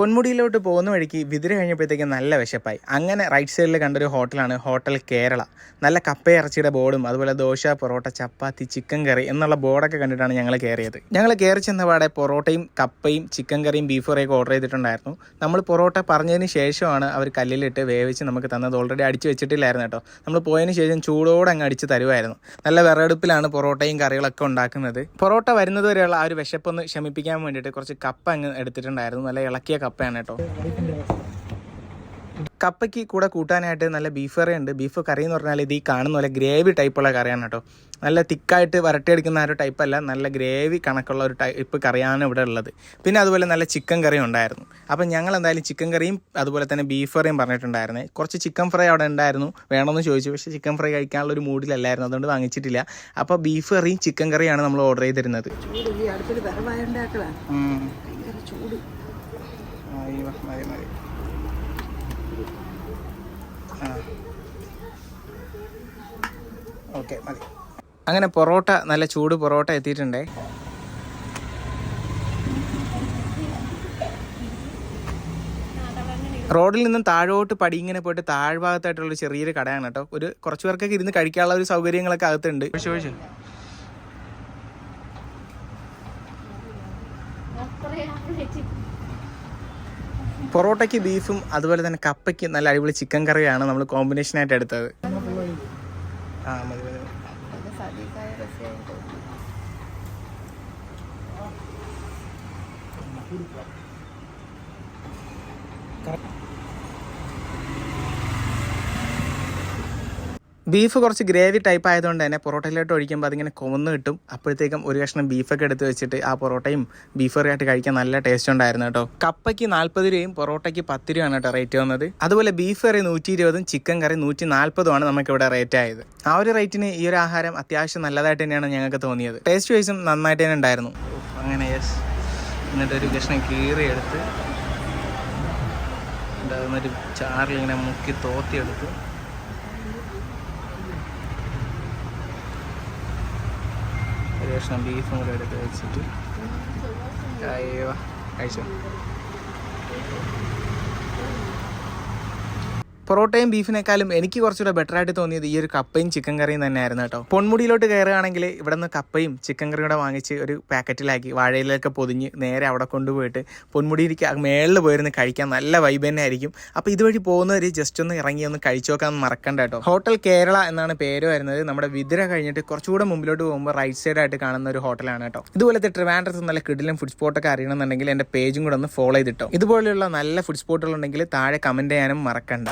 പൊന്മുടിയിലോട്ട് പോകുന്ന വഴിക്ക് വിതിര കഴിഞ്ഞപ്പോഴത്തേക്ക് നല്ല വിശപ്പായി. അങ്ങനെ റൈറ്റ് സൈഡിൽ കണ്ടൊരു ഹോട്ടലാണ് ഹോട്ടൽ കേരള. നല്ല കപ്പയിറച്ചിയുടെ ബോർഡും അതുപോലെ ദോശ പൊറോട്ട ചപ്പാത്തി ചിക്കൻ കറി എന്നുള്ള ബോർഡൊക്കെ കണ്ടിട്ടാണ് ഞങ്ങൾ കയറിയത് ഞങ്ങൾ കയറി ചെന്ന പാടെ പൊറോട്ടയും കപ്പയും ചിക്കൻ കറിയും ബീഫ് കറിയൊക്കെ ഓർഡർ ചെയ്തിട്ടുണ്ടായിരുന്നു. നമ്മൾ പൊറോട്ട പറഞ്ഞതിന് ശേഷമാണ് അവർ കല്ലിലിട്ട് വേവിച്ച് നമുക്ക് തന്നത്. ഓൾറെഡി അടിച്ച് വെച്ചിട്ടില്ലായിരുന്നു കേട്ടോ. നമ്മൾ പോയതിന് ശേഷം ചൂടോടെ അങ്ങ് അടിച്ച് തരുമായിരുന്നു നല്ല വിറകടുപ്പിലാണ് പൊറോട്ടയും കറികളൊക്കെ ഉണ്ടാക്കുന്നത്. പൊറോട്ട വരുന്നത് വരെയുള്ള ആ ഒരു വിശപ്പൊന്ന് ശമിപ്പിക്കാൻ വേണ്ടിയിട്ട് കുറച്ച് കപ്പ അങ്ങ് എടുത്തിട്ടുണ്ടായിരുന്നു. നല്ല ഇളക്കിയ കപ്പയാണ് കേട്ടോ. കപ്പയ്ക്ക് കൂടെ കൂട്ടാനായിട്ട് നല്ല ബീഫ് കറി ഉണ്ട്. ബീഫ് കറി എന്ന് പറഞ്ഞാൽ ഇത് ഈ കാണുന്ന പോലെ ഗ്രേവി ടൈപ്പുള്ള കറിയാണ് കേട്ടോ. നല്ല തിക്കായിട്ട് വരട്ടിയെടുക്കുന്ന ഒരു ടൈപ്പ് അല്ല നല്ല ഗ്രേവി കണക്കുള്ള ഒരു ടൈപ്പ് കറിയാണ് ഇവിടെ ഉള്ളത്. പിന്നെ അതുപോലെ നല്ല ചിക്കൻ കറിയും ഉണ്ടായിരുന്നു. അപ്പം ഞങ്ങൾ എന്തായാലും ചിക്കൻ കറിയും അതുപോലെ തന്നെ ബീഫ് കറിയും പറഞ്ഞിട്ടുണ്ടായിരുന്നേ. കുറച്ച് ചിക്കൻ ഫ്രൈ അവിടെ ഉണ്ടായിരുന്നു. വേണമെന്ന് ചോദിച്ചു. പക്ഷേ ചിക്കൻ ഫ്രൈ കഴിക്കാനുള്ള ഒരു മൂഡിലല്ലായിരുന്നു അതുകൊണ്ട് വാങ്ങിച്ചിട്ടില്ല. അപ്പോൾ ബീഫ് കറിയും ചിക്കൻ കറിയാണ് നമ്മൾ ഓർഡർ ചെയ്തിരുന്നത്. ചൂട്. മതി മതി ഓക്കെ മതി. അങ്ങനെ പൊറോട്ട നല്ല ചൂട് പൊറോട്ട എത്തിയിട്ടുണ്ടേ. റോഡിൽ നിന്നും താഴോട്ട് പടി ഇങ്ങനെ പോയിട്ട് താഴ്ഭാഗത്തായിട്ടുള്ള ഒരു ചെറിയൊരു കടയാണ് കേട്ടോ. ഒരു കുറച്ച് പേർക്കൊക്കെ ഇരുന്ന് കഴിക്കാനുള്ള ഒരു സൗകര്യങ്ങളൊക്കെ അകത്തുണ്ട്. പൊറോട്ടയ്ക്ക് ബീഫും അതുപോലെ തന്നെ കപ്പയ്ക്ക് നല്ല അടിപൊളി ചിക്കൻ കറിയാണ് നമ്മൾ കോമ്പിനേഷൻ ആയിട്ട് എടുത്തത് ആ മതി. ബീഫ് കുറച്ച് ഗ്രേവി ടൈപ്പ് ആയതുകൊണ്ട് തന്നെ പൊറോട്ടയിലോട്ട് ഒഴിക്കുമ്പോൾ അതിങ്ങനെ കൊന്ന് കിട്ടും. അപ്പോഴത്തേക്കും ഒരു കഷ്ണം ബീഫൊക്കെ എടുത്ത് വെച്ചിട്ട് ആ പൊറോട്ടയും ബീഫ് കറിയായിട്ട് കഴിക്കാൻ നല്ല ടേസ്റ്റ് ഉണ്ടായിരുന്നു കേട്ടോ. കപ്പയ്ക്ക് നാൽപ്പത് രൂപയും പൊറോട്ടയ്ക്ക് പത്ത് രൂപയാണ് കേട്ടോ റേറ്റ് വന്നത്. അതുപോലെ ബീഫ് കറി നൂറ്റി ഇരുപതും ചിക്കൻ കറി നൂറ്റി നാൽപ്പതുമാണ് നമുക്ക് ഇവിടെ റേറ്റ് ആയത്. ആ ഒരു റേറ്റിന് ഈ ഒരു ആഹാരം അത്യാവശ്യം നല്ലതായിട്ട് തന്നെയാണ് ഞങ്ങൾക്ക് തോന്നിയത്. ടേസ്റ്റ് വൈസും നന്നായിട്ട് തന്നെ ഉണ്ടായിരുന്നു. അങ്ങനെ യെസ് എന്നിട്ട് ഒരു കഷ്ണം കീറി എടുത്ത് എന്നിട്ട് ചാറിൽ ഇങ്ങനെ മുക്കി തോത്തി കഷ്ണം ബീഫും കൂടെ എടുത്ത് വെച്ചിട്ട് കഴിച്ചു? പൊറോട്ടയും ബീഫിനേക്കാളും എനിക്ക് കുറച്ചുകൂടെ ബെറ്റർ ആയിട്ട് തോന്നിയത് ഈ ഒരു കപ്പയും ചിക്കൻ കറിയും തന്നെയായിരുന്നു കേട്ടോ. പൊന്മുടിയിലോട്ട് കയറുകയാണെങ്കിൽ ഇവിടെ നിന്ന് കപ്പയും ചിക്കൻ കറിയും കൂടെ വാങ്ങിച്ച് ഒരു പാക്കറ്റിലാക്കി വാഴയിലൊക്കെ പൊതിഞ്ഞ് നേരെ അവിടെ കൊണ്ടുപോയിട്ട് പൊന്മുടിയിലേക്ക് മേളിൽ പോയിരുന്ന് കഴിക്കാൻ നല്ല വൈബ് തന്നെ ആയിരിക്കും. അപ്പോൾ ഇതുവഴി പോകുന്നവർ ജസ്റ്റ് ഒന്ന് ഇറങ്ങി ഒന്ന് കഴിച്ചു നോക്കാൻ മറക്കണ്ട കേട്ടോ. ഹോട്ടൽ കേരള എന്നാണ് പേര് വരുന്നത്. നമ്മുടെ വിതിര കഴിഞ്ഞിട്ട് കുറച്ചുകൂടെ മുമ്പിലോട്ട് പോകുമ്പോൾ റൈറ്റ് സൈഡ് ആയിട്ട് കാണുന്ന ഒരു ഹോട്ടലാണ് കേട്ടോ. ഇതുപോലത്തെ ട്രിവാൻഡ്രത്ത് നല്ല കിടിലും ഫുഡ് സ്പോട്ടൊക്കെ അറിയണമെന്നുണ്ടെങ്കിൽ എന്റെ പേജും കൂടെ ഒന്ന് ഫോളോ ചെയ്തിട്ടോ. ഇതുപോലെയുള്ള നല്ല ഫുഡ് സ്പോട്ടുകളുണ്ടെങ്കിൽ താഴെ കമന്റ് ചെയ്യാനും മറക്കണ്ട.